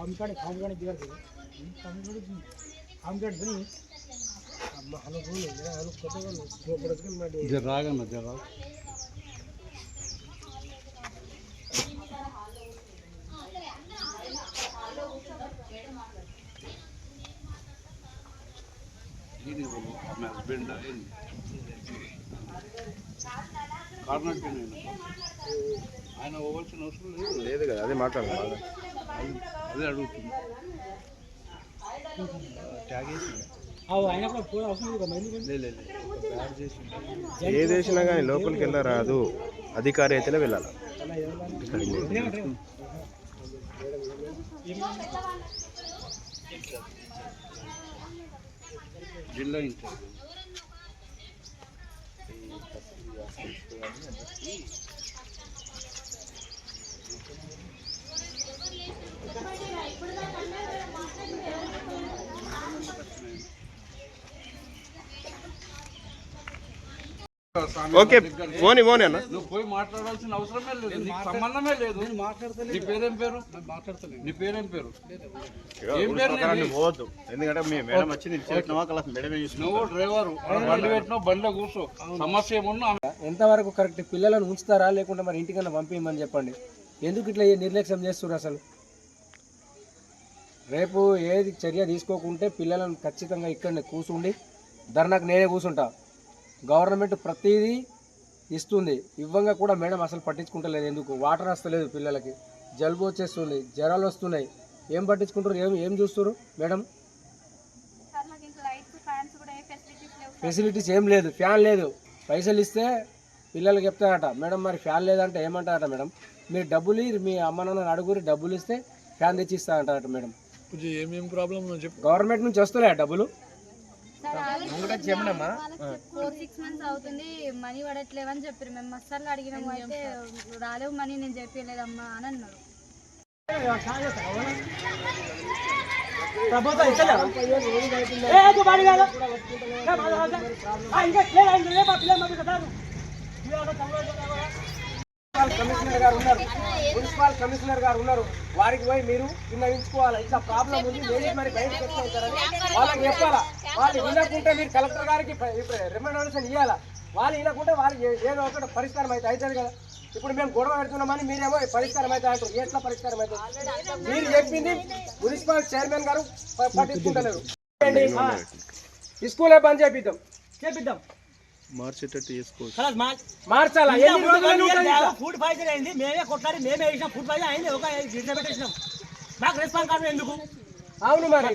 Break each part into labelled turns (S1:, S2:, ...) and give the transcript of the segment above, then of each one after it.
S1: ಕಾಮಕಾಡಿ ಕಾಮಗಾಡಿ ದಿಗಾಡ್ತೀವಿ ಕಾಮಗಾಡಿ ಕಾಮಗಾಡಿ ಬನ್ನಿ ಅಮ್ಮ ಹಲವು ಹಲವು ಕೊಟ್ಟಗಳು ಕೊಡೋದಕ್ಕೆ ಮಾಡಿ
S2: జర రాగన్న జర హస్బెండ్ కార్నట్ ఆయన పోవాల్సిన అవసరం లేదు
S3: లేదు కదా అదే మాట్లాడాలి
S2: అదే అడుగుతుంది.
S3: ఏది వేసినా కానీ లోపలికి వెళ్ళరాదు అధికారి అయితేనే వెళ్ళాలి?
S2: జిల్లా
S3: ఓకే పోనీ పోనీ అన్న.
S2: నువ్వు పోయి మాట్లాడాల్సిన అవసరమే లేదు. నీకు సంబంధమే లేదు. నీ పేరేం పేరు? నీ పేరేం పేరు? ఏం పేరు?
S3: పోవద్దు. ఎందుకంటే మీ మేడం వచ్చి నేను చేసినావా కల మేడమే
S2: నువ్వు డ్రైవరు. బండి పెట్టినావు బండిలో కూర్చో. సమస్య ఏమున్నా
S1: ఎంతవరకు కరెక్ట్ పిల్లలను ఉంచుతారా? లేకుంటే మరి ఇంటికన్నా పంపించమని చెప్పండి. ఎందుకు ఇట్లా నిర్లక్ష్యం చేస్తున్నారు అసలు? రేపు ఏది చర్య తీసుకోకుంటే పిల్లలను ఖచ్చితంగా ఇక్కడనే కూర్చుండి ధర్నాకు నేనే కూర్చుంటా గవర్నమెంట్ ప్రతిదీ ఇస్తుంది. ఇవ్వంగా కూడా మేడం అసలు పట్టించుకుంటలేదు ఎందుకు? వాటర్ వస్తలేదు పిల్లలకి. జలుబు వచ్చేస్తుంది జ్వరాలు వస్తున్నాయి. ఏం పట్టించుకుంటారు? ఏం ఏం చూస్తారు మేడం?
S4: ఫెసిలిటీస్
S1: ఏం లేదు ఫ్యాన్ లేదు. పైసలు ఇస్తే పిల్లలకి చెప్తారట మేడం మరి ఫ్యాన్ లేదంటే ఏమంటారట మేడం? మీరు డబ్బులు మీ అమ్మ నాన్న అడుగురి డబ్బులు ఇస్తే ఫ్యాన్ తెచ్చి ఇస్తారంటారట మేడం.
S2: ఏమేం ప్రాబ్లం చెప్పు.
S1: గవర్నమెంట్ నుంచి వస్తలే ఆ. డబ్బులు
S4: ఫోర్ సిక్స్ మంత్స్ అవుతుంది మనీ పడట్లేవని చెప్పారు. మేము మసాలు అడిగినాము అయితే రాలేవు మనీ నేను చెప్పలేదమ్మా అని అన్నారు.
S1: కమిషనర్ గారు ఉన్నారు. మున్సిపల్ కమిషనర్ గారు ఉన్నారు. వారికి పోయి మీరు విన్నవించుకోవాలి. ఇట్లా ప్రాబ్లం ఉంది. లేడీస్ మరి బయటకు వచ్చి వాళ్ళకి చెప్పాలా? వాళ్ళు వినకుంటే మీరు కలెక్టర్ గారికి రికమెండేషన్ ఇవ్వాలా వాళ్ళు వినకుంటే వాళ్ళకి ఏదో ఒకటి పరిష్కారం అయితే అవుతుంది కదా. ఇప్పుడు మేము గొడవ పెడుతున్నామని మీరేమో పరిష్కారం అయితే అంటారు. ఎట్లా పరిష్కారం అవుతుంది మీరు చెప్పింది మున్సిపల్ చైర్మన్ గారు పట్టించుకుంటలేరు. స్కూలే బంద్ చేపిద్దాం. చేపిద్దాం.
S3: మార్చేటట్టు చేసుకోవచ్చు.
S1: మార్చాలా?
S5: ఫుడ్ పాయిజన్ అయింది మేమే కొట్లాడి మేమే వేసినాం. ఫుడ్ పాయిజన్ అయింది. ఒక పెట్టేసినాం. మాకు రెస్పాన్స్ కార్డు ఎందుకు?
S1: అవును మరి.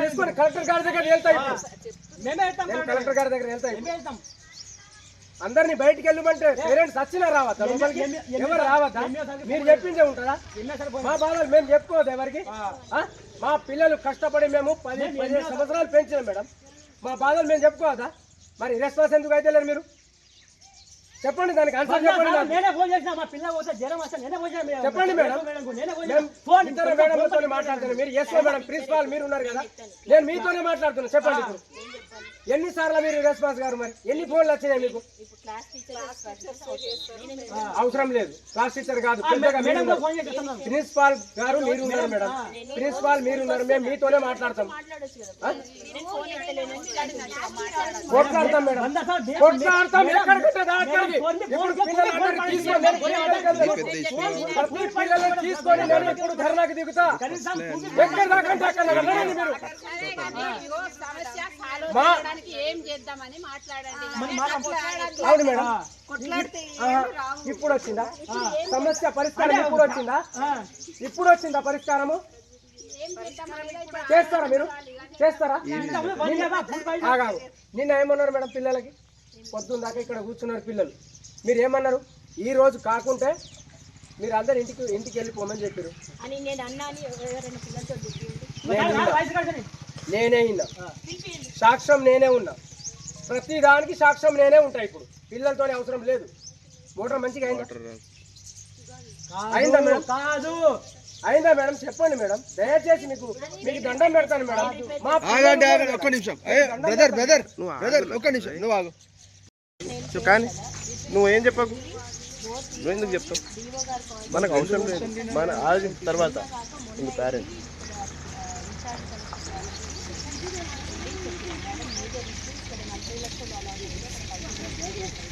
S1: తీసుకొని కలెక్టర్ గారి దగ్గర వెళ్తాయి ఇప్పుడు.
S5: మేమే వెళ్తాం
S1: కలెక్టర్ గారి దగ్గర వెళ్తాయి
S5: మేమే వెళ్తాం.
S1: అందరిని బయటికి వెళ్ళమంటే పేరెంట్స్ వచ్చినా రావద్దా? ఎవరు రావద్దా? మీరు చెప్పించే ఉంటుందా?
S5: సరిపోయింది
S1: మా బాధలు మేము చెప్పుకోవద్దు ఎవరికి? ఆ? మా పిల్లలు కష్టపడి మేము పది పదిహేను సంవత్సరాలు పెంచినాం మేడం. మా బాధలు మేము చెప్పుకోవద్దా? మరి రెస్పాన్స్ ఎందుకు అయితే లేరు మీరు చెప్పండి దానికి ఆన్సర్ చెప్పండి.
S5: నేనే ఫోన్ చేసిన మా పిల్ల వస్తే జ్వరం వస్తే నేనే ఫోన్ చేసిన మేడం.
S1: చెప్పండి మేడం.
S5: నేనే ఫోన్. ఫోన్
S1: ఇద్దరు మేడంతో మాట్లాడుతున్నాను మీరు ఎస్ మేడం ప్రిన్సిపాల్ మీరు ఉన్నారు కదా నేను మీతోనే మాట్లాడుతున్నా చెప్పండి ఇప్పుడు ఎన్ని సార్లు మీరు రెస్పాన్స్ గారు మరి ఎన్ని ఫోన్లు వచ్చినాయి మీకు అవసరం లేదు. క్లాస్ టీచర్ కాదు. పెద్దగా మీరు
S5: మేడంకు
S1: ఉన్నారు.
S5: ఫోన్ చేసి చెప్తున్నాను.
S1: ప్రిన్సిపాల్ గారు మీరు ఉన్నారు మేడం. ప్రిన్సిపాల్ మీరు ఉన్నారు మేము మీతోనే మాట్లాడతాం. ఆ? కొట్లాడతాం మేడం.
S5: వంద సార్లు దే-
S1: కొట్లాడతాం.
S5: మేడం,
S1: ఎక్కడికి ఉంటుందా అక్కడికి
S5: ఫోన్ ది-
S1: ఇప్పుడు
S5: ఫోన్ ది-
S1: పిల్లలందరినీ
S5: ఫోన్
S1: తీసుకొని నేను ఎక్కడికి వెళ్తాను? ప్రతి పిల్లల్ని తీసుకొని నేను ఇప్పుడు ధర్నాకి దిగుతా?
S5: కనీసం ఫుడ్
S1: ఎక్కడ దాకా అంటే అక్కడ వెళ్ళండి మీరు?
S6: సమస్య సాల్వ్
S1: మా
S6: చేయడానికి ఏం చేద్దామని మాట్లాడండి.
S1: అవును మేడం. ఇప్పుడు వచ్చిందా? సమస్య పరిష్కారం ఇప్పుడు వచ్చిందా? ఇప్పుడు వచ్చిందా పరిష్కారము? చేస్తారా మీరు? చేస్తారా? నిన్న ఏమన్నారు మేడం పిల్లలకి? పొద్దున్న దాకా ఇక్కడ కూర్చున్నారు పిల్లలు. మీరు ఏమన్నారు? ఈ రోజు కాకుంటే మీరు అందరు ఇంటికి ఇంటికి వెళ్ళిపోమని చెప్పారు
S6: అని నేను అన్నాని ఎవరైనా పిల్లలతో
S1: నేను విన్నా.
S5: వాయిస్ కార్డు
S1: నేనే విన్నా సాక్ష్యం నేనే ఉన్నా. ప్రతి దానికి సాక్ష్యం నేనే ఉంటా ఇప్పుడు. పిల్లలతోనే అవసరం లేదు. మోటార్ మంచిగా అయిందా? అయిందా మేడం?
S5: కాదు.
S1: అయిందా మేడం? చెప్పండి మేడం. దయచేసి మీకు మీకు దండం పెడతాను మేడం. మా
S3: ఆగండి ఆగండి ఒక్క నిమిషం. బ్రదర్ బ్రదర్ బ్రదర్ ఒక్క నిమిషం నువ్వు ఆగు. కానీ నువ్వు ఏం చెప్పకు? నువ్వు ఎందుకు చెప్తావు? మనకు అవసరం లేదు. మన ఆగి తర్వాత ఇంక పేరెంట్
S6: అసలు అలా ఏదో ఒక దాంట్లో రిపేర్ చేసి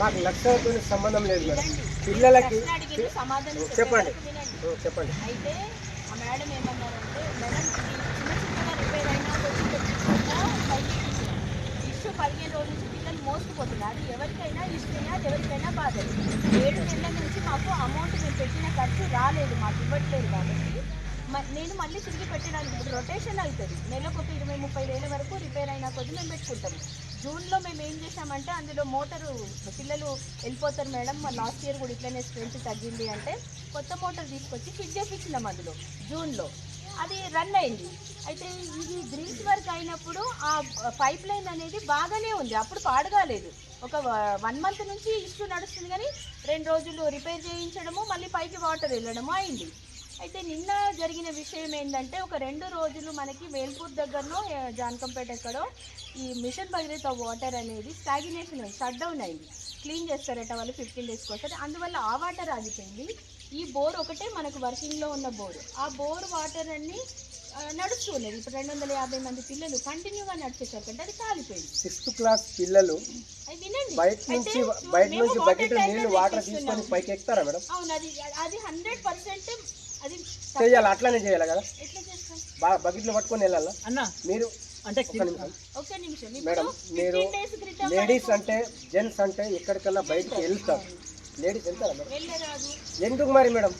S1: మాకు లక్షలతో సంబంధం లేదు మేడం. పిల్లలకి చెప్పండి. చెప్పండి.
S6: అయితే ఆ మేడం ఏమన్నారంటే మేడం ఇది చిన్న చిన్నగా రిపేర్ అయినా కొంచెం తెచ్చుకుంటా పైకి ఇష్యూ పదిహేను రోజుల నుంచి పిల్లలు మోసుకుపోతున్నారు అది ఎవరికైనా ఇష్టమే అది ఎవరికైనా బాధ ఏడు నెలల నుంచి మాకు అమౌంట్ మేము పెట్టిన ఖర్చు రాలేదు మాకు ఇవ్వట్లేదు కాబట్టి మ- నేను మళ్ళీ తిరిగి పెట్టడానికి ఇప్పుడు రొటేషన్ అవుతుంది. నెలకు ఒక ఇరవై ముప్పై వేల వరకు రిపేర్ అయినా కొద్ది మేము పెట్టుకుంటాము. జూన్లో మేము ఏం చేసామంటే అందులో మోటారు పిల్లలు వెళ్ళిపోతారు మేడం. మా లాస్ట్ ఇయర్ కూడా ఇట్లనే స్ట్రెంత్ తగ్గింది అంటే కొత్త మోటార్ తీసుకొచ్చి ఫిట్ చేపించినాం అందులో జూన్లో. అది రన్ అయింది. అయితే ఇది గ్రీన్స్ వర్క్ అయినప్పుడు ఆ పైప్ లైన్ అనేది బాగానే ఉంది. అప్పుడు పాడగాలేదు. ఒక వన్ మంత్ నుంచి ఇష్యూ నడుస్తుంది కానీ రెండు రోజులు రిపేర్ చేయించడము మళ్ళీ పైకి వాటర్ వెళ్ళడము అయింది. అయితే నిన్న జరిగిన విషయం ఏంటంటే ఒక రెండు రోజులు మనకి వేల్పూర్ దగ్గరలో జానకంపేట ఎక్కడో ఈ మిషన్ భగీరథ వాటర్ అనేది స్టాగినేషన్ షట్ డౌన్ అయింది. క్లీన్ చేస్తారట వాళ్ళు ఫిఫ్టీన్ డేస్కి వస్తారు అందువల్ల ఆ వాటర్ ఆగిపోయింది. ఈ బోర్ ఒకటే మనకు వర్కింగ్లో ఉన్న బోర్. ఆ బోర్ వాటర్ అన్ని నడుస్తూ ఉన్నది. ఇప్పుడు రెండు వందల యాభై మంది పిల్లలు కంటిన్యూగా నడిచేసరికి అది కాలిపోయింది.
S1: సిక్స్త్ క్లాస్ పిల్లలు బయట నుంచి బయట నుంచి బకెట్ నీళ్ళు వాటర్ తీసుకొని పైకి ఎక్కుతారా మేడం?
S6: అవును అది అది హండ్రెడ్ పర్సెంట్
S1: చేయాలి అట్లానే చేయాలి కదా?
S6: ఎట్లా చేస్తాం?
S1: బాగా బకెట్లు పట్టుకొని వెళ్ళాలా?
S5: అన్న
S1: మీరు
S5: అంటే
S1: మేడం మీరు లేడీస్ అంటే జెంట్స్ అంటే ఎక్కడికన్నా బయటికి వెళ్తారు. లేడీస్ వెళ్తారా మేడం? ఎందుకు మరి మేడం?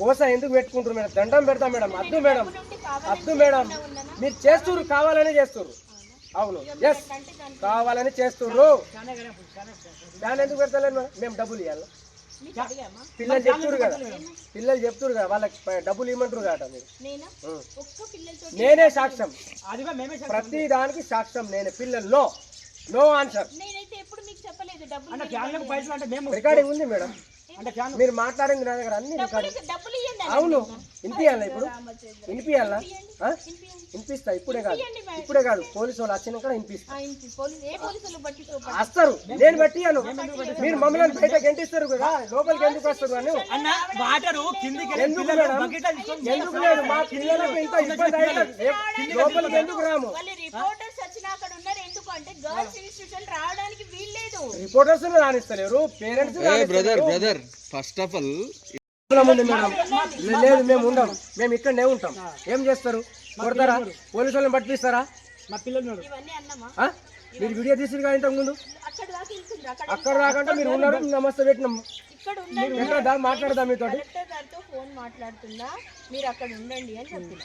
S1: కోస ఎందుకు పెట్టుకుంటారు మేడం? దండం పెడతాం మేడం. అద్దు మేడం. అద్దు మేడం. మీరు చేస్తుర్రు కావాలని చేస్తుర్రు. అవును. ఎస్ కావాలని చేస్తుర్రు. దాని ఎందుకు పెడతలేదు మేడం? మేము డబ్బులు ఇవ్వాలి పిల్లలు చెప్తురు కదా. పిల్లలు చెప్తురు కదా వాళ్ళకి డబ్బులు ఇవ్వమంటారు కదా మీరు.
S6: నేనా
S1: సాక్ష్యం. ప్రతి దానికి సాక్ష్యం నేను. పిల్లల్లో నో. ఆన్సర్. రికార్డింగ్ ఉంది మేడం. మీరు మాట్లాడింది నా దగ్గర అన్ని అవును. వినిపియాలా ఇప్పుడు. వినిపియాలా. వినిపిస్తా ఇప్పుడే కాదు. ఇప్పుడే కాదు పోలీసు వాళ్ళు వచ్చినాక వినిపిస్తా.
S6: ఆ, ఇంటి పోలీసు ఏ పోలీసులు బట్టి చూపండి.
S1: వస్తారు. నేను బట్టియాను మీరు మమ్మల్ని బయటకు ఎంటిస్తారు కదా? లోపలికి ఎందుకు వస్తారు అని
S5: అన్న వాటర్ కిందికి వెళ్ళి
S1: ఎందుకు ఎందుకు లేదు మా పిల్లలకు ఇంత ఇబ్బంది లోపలికి ఎందుకు రాము?
S6: అంటే గర్ల్స్ ఇన్స్టిట్యూషన్ రావడానికి వీల్లేదు
S1: reporters రాణిస్తలేరు parents
S3: brother brother first of all
S1: ఉంది మేడం లేదు మేము ఉండం మేము ఇక్కడనే ఉంటాం. ఏం చేస్తారు? కొడతారా? పోలీసు వాళ్ళని పట్టిస్తారా?
S5: మా పిల్లలు?
S1: మీరు వీడియో తీసిరు కదా ఇంతకు ముందు?
S6: అక్కడ
S1: రాకుండా మీరు ఉన్నారు నమస్తే పెట్టినాం. మాట్లాడదాం మీతో
S6: ఫోన్ మాట్లాడుతున్నా మీరు అక్కడ ఉండండి అని చెప్పిన.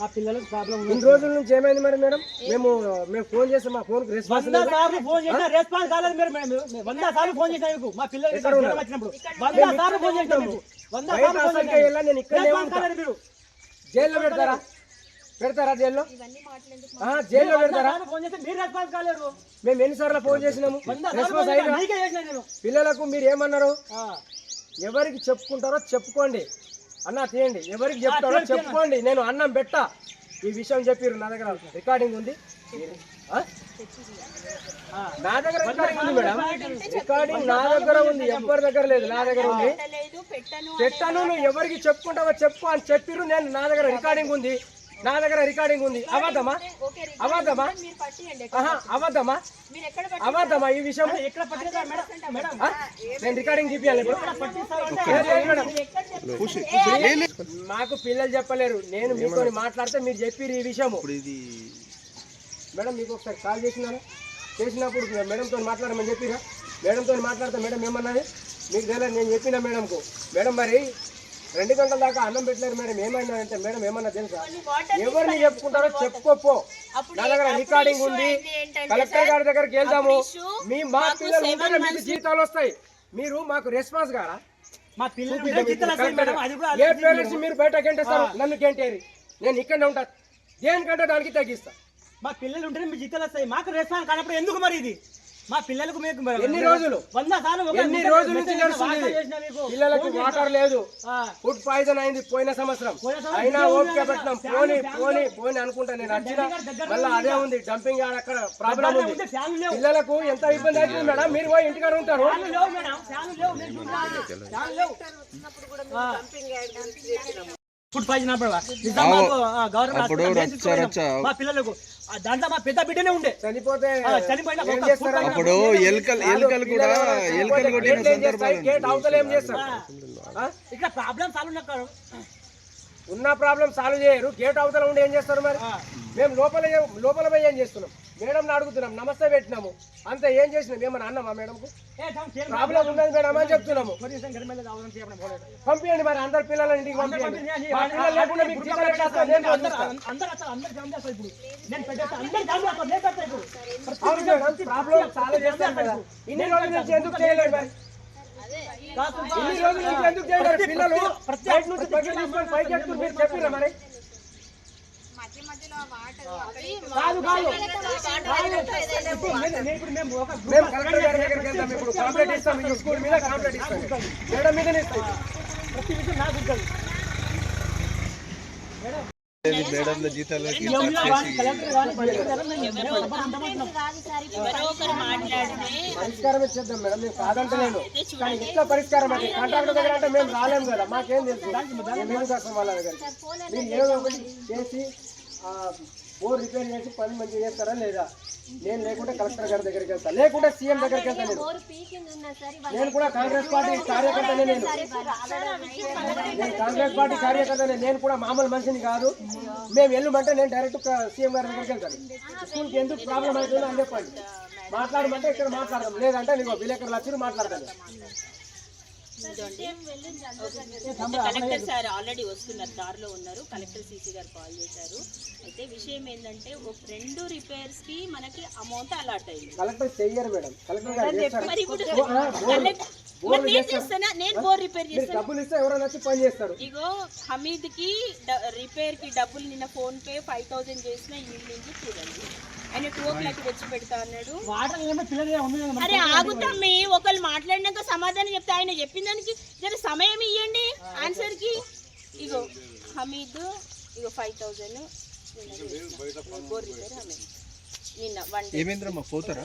S5: మా పిల్లలకు ప్రాబ్లం ఉంది.
S1: ఇన్ని రోజుల నుంచి ఏమైంది మేడం మేడం? మేము మేము ఫోన్ చేస్తే మా ఫోన్ రెస్పాన్స్
S5: వంద సార్లు ఫోన్ చేసినా రెస్పాన్స్ కాలేదు మీరు మేము వంద సార్లు ఫోన్ చేసినా మీకు. మా పిల్లలకి? జ్వరం వచ్చినప్పుడు. వంద సార్లు ఫోన్ చేసినా మీకు. వంద సార్లు ఫోన్ చేసినా
S1: వెళ్ళా నేను
S5: కాలేదు మీరు.
S1: జైల్లో పెడతారా? పెడతారా జైల్లో?
S6: ఇవన్నీ మాట్లాడేందుకు
S1: ఆ, జైల్లో పెడతారా?
S5: సార్లు ఫోన్ చేస్తే మీరు రెస్పాన్స్ కాలేరు.
S1: మేము ఎన్నిసార్లు ఫోన్ చేసినాము? రెస్పాన్స్ పిల్లలకు మీరు ఏమన్నారు?
S5: ఆ.
S1: ఎవరికి చెప్పుకుంటారో చెప్పుకోండి. అన్న తీయండి. ఎవరికి చెప్తారో చెప్పుకోండి. నేను అన్నం పెట్టా. ఈ విషయం చెప్పిర్రు నా దగ్గర రికార్డింగ్ ఉంది. నా దగ్గర రికార్డింగ్ ఉంది మేడం రికార్డింగ్ నా దగ్గర ఉంది. ఎవరి దగ్గర లేదు నా దగ్గర ఉంది.
S6: పెట్టను
S1: నువ్వు ఎవరికి చెప్పుకుంటావో చెప్పుకో అని చెప్పిర్రు. నేను నా దగ్గర రికార్డింగ్ ఉంది. నా దగ్గర రికార్డింగ్ ఉంది.
S6: మీరు ఎక్కడ పట్టి
S1: అబద్ధమా ఈ విషయం?
S5: ఎక్కడ పట్టిందా మేడం మేడం
S1: ఆ? నేను రికార్డింగ్ చూపించాలి ఇప్పుడు. మాకు పిల్లలు చెప్పలేరు. నేను మీతో మాట్లాడితే మీరు చెప్పిర్రు ఈ విషయము.
S3: ఇది
S1: మేడం మీకు ఒకసారి కాల్ చేసినాను. చేసినప్పుడు మేడంతో మాట్లాడమని చెప్పిరా మేడంతో మాట్లాడితే మేడం ఏమన్నది? మీకు తెలియదు నేను చెప్పిన మేడంకు మేడం మరి రెండు గంటల దాకా అన్నం పెట్టలేరు మేడం. ఏమైనా అంటే మేడం ఏమన్నా తెలుసా? ఎవరిని చెప్పుకుంటారో చెప్పుకోపో. నా దగ్గర రికార్డింగ్ ఉంది. కలెక్టర్ గారి దగ్గరికి వెళ్దాము. మీ మా పిల్లలు ఉంటేనే మీకు జీతాలు వస్తాయి. మీరు మాకు రెస్పాన్స్ గారా?
S5: మా పిల్లలు జీతాలు వస్తాయి మేడం. అది కూడా
S1: ఏ పేరెంట్స్ మీరు. బయట గంటేస్తారు నన్ను గంటేరి నేను ఇక్కడనే ఉంటా. దేనికంటే దానికి తగ్గిస్తా.
S5: మా పిల్లలు ఉంటేనే మీ జీతాలు వస్తాయి. మాకు రెస్పాన్స్ కానప్పుడు ఎందుకు మరి ఇది? మా పిల్లలకు మీకు
S1: ఎన్ని రోజులు?
S5: వంద సార్లు
S1: ఎన్ని రోజుల నుంచి నడుస్తుంది. పిల్లలకు వాటర్ లేదు.
S5: ఆ,
S1: ఫుడ్ పాయిజన్ అయింది పోయిన సంవత్సరం. అయినా ఓపిక పెట్టినాం. పోని పోని. పోని అనుకుంటా నేను.
S5: దగ్గర
S1: మళ్ళీ అదే. ఉంది. డంపింగ్ యార్డ్ అక్కడ ప్రాబ్లం ఉంది. పిల్లలకు ఎంత ఇబ్బంది అవుతుంది మేడం? మీరు పోయి ఇంటికాడ ఉంటారు.
S5: లేవు ఫుడ్ పాయిజన్ అప్పుడు నిజామాబాద్ గవర్నమెంట్. మా పిల్లలకు దాంట్లో మా పెద్ద బిడ్డనే ఉండే.
S1: చనిపోతే
S3: అప్పుడు ఎలుకలు ఎలుకలు కూడా ఎలుకలు కొట్టిన?
S5: ఇక్కడ ప్రాబ్లం సాల్వ్ ఉన్నా
S1: ఉన్న ప్రాబ్లం సాల్వ్ చేయరు. గేట్ అవతల ఉండి ఏం చేస్తారు మరి? మేము లోపల లోపల పోయి ఏం చేస్తున్నాం? మేడం అడుగుతున్నాం నమస్తే పెట్టినాము. అంతే ఏం చేసినాం? ఏమన్నా అన్నామా మేడంకు? ప్రాబ్లం ఉన్నది మేడం అని చెప్తున్నాము. పంపించండి మరి అందరు పిల్లలని ఇంటికి పంపించండి మా పిల్లలు లేకుండా మీకు జీతాలు ఎట్లా వస్తాయి? నేను పంపిస్తాను. అవును మేడం ప్రాబ్లం సాల్వ్ చేస్తాం కదా ఇన్ని రోజుల నుంచి ఎందుకు చేయలేదు మరి? ఇన్ని రోజుల నుంచి ఎందుకు చేయలేదు పిల్లలు బయట నుంచి తీసుకొని పైకి ఎక్కుతున్నారు మీరు చెప్పిరా మరి? కాదు కాదు. మేము కలెక్టర్ గారి దగ్గరికి వెళ్తాం. ఇప్పుడు కంప్లైంట్ ఇస్తాం. ఈ స్కూల్ మీద కంప్లైంట్ ఇస్తాం. మేడం మీదనే ఇస్తాం.
S3: మేడంల జీతాలకి
S6: ఎవరో ఒకరు మాట్లాడితే
S1: పరిష్కారం ఇచ్చేద్దాం మేడం. మేము కాదంటలేను. కానీ ఎట్లా పరిష్కారం అంటే కాంట్రాక్టర్ దగ్గర అంటే మేము రాలేము కదా. మాకేం తెలుసు? మేము వస్తాం వాళ్ళ దగ్గరికి? మీరు ఏదో ఒకటి చేసి ఆ, బోర్ రిపేర్ చేసి పని మంచిగా చేస్తారా లేదా? నేను లేకుంటే కలెక్టర్ గారి దగ్గరికి వెళ్తా. లేకుంటే సీఎం దగ్గరికి వెళ్తా నేను నేను. కూడా కాంగ్రెస్ పార్టీ కార్యకర్తనే నేను. నేను కాంగ్రెస్ పార్టీ కార్యకర్తనే. నేను కూడా మామూలు మనిషిని కాదు. మేము వెళ్ళమంటే నేను డైరెక్ట్ సీఎం గారి దగ్గరికి వెళ్తాను. స్కూల్కి ఎందుకు ప్రాబ్లం అవుతుందో అని చెప్పండి. మాట్లాడమంటే ఇక్కడ మాట్లాడదాం. లేదంటే నీకు విలేకరులు వచ్చి మాట్లాడతాను
S6: కలెక్టర్ సార్ ఆల్రెడీ వస్తున్నారు దారిలో ఉన్నారు. కలెక్టర్ సీసీ గారు కాల్ చేశారు. అయితే విషయం ఏంటంటే ఒక రెండు రిపేర్స్కి మనకి అమౌంట్ అలాట్ అయింది.
S1: కలెక్టర్ చెయ్యరు మేడం. కలెక్టర్
S6: ఇగో హమీద్కి రిపేర్కి డబ్బులు నిన్న ఫోన్ పే ఫైవ్ థౌసండ్ చేసిన ఈవినింగ్ చూడండి. ఆయన టూ ఓ క్లాక్ తెచ్చి పెడతా అన్నాడు. అరే ఆగుతామ్మి ఒకళ్ళు మాట్లాడినాక సమాధానం చెప్తే ఆయన చెప్పిన దానికి జర సమయం ఇవ్వండి ఆన్సర్కి ఇగో హమీద్ ఇగో ఫైవ్ థౌజండ్. నిన్న వన్ డే
S3: ఏమేంద్రమ్మా పోతారా?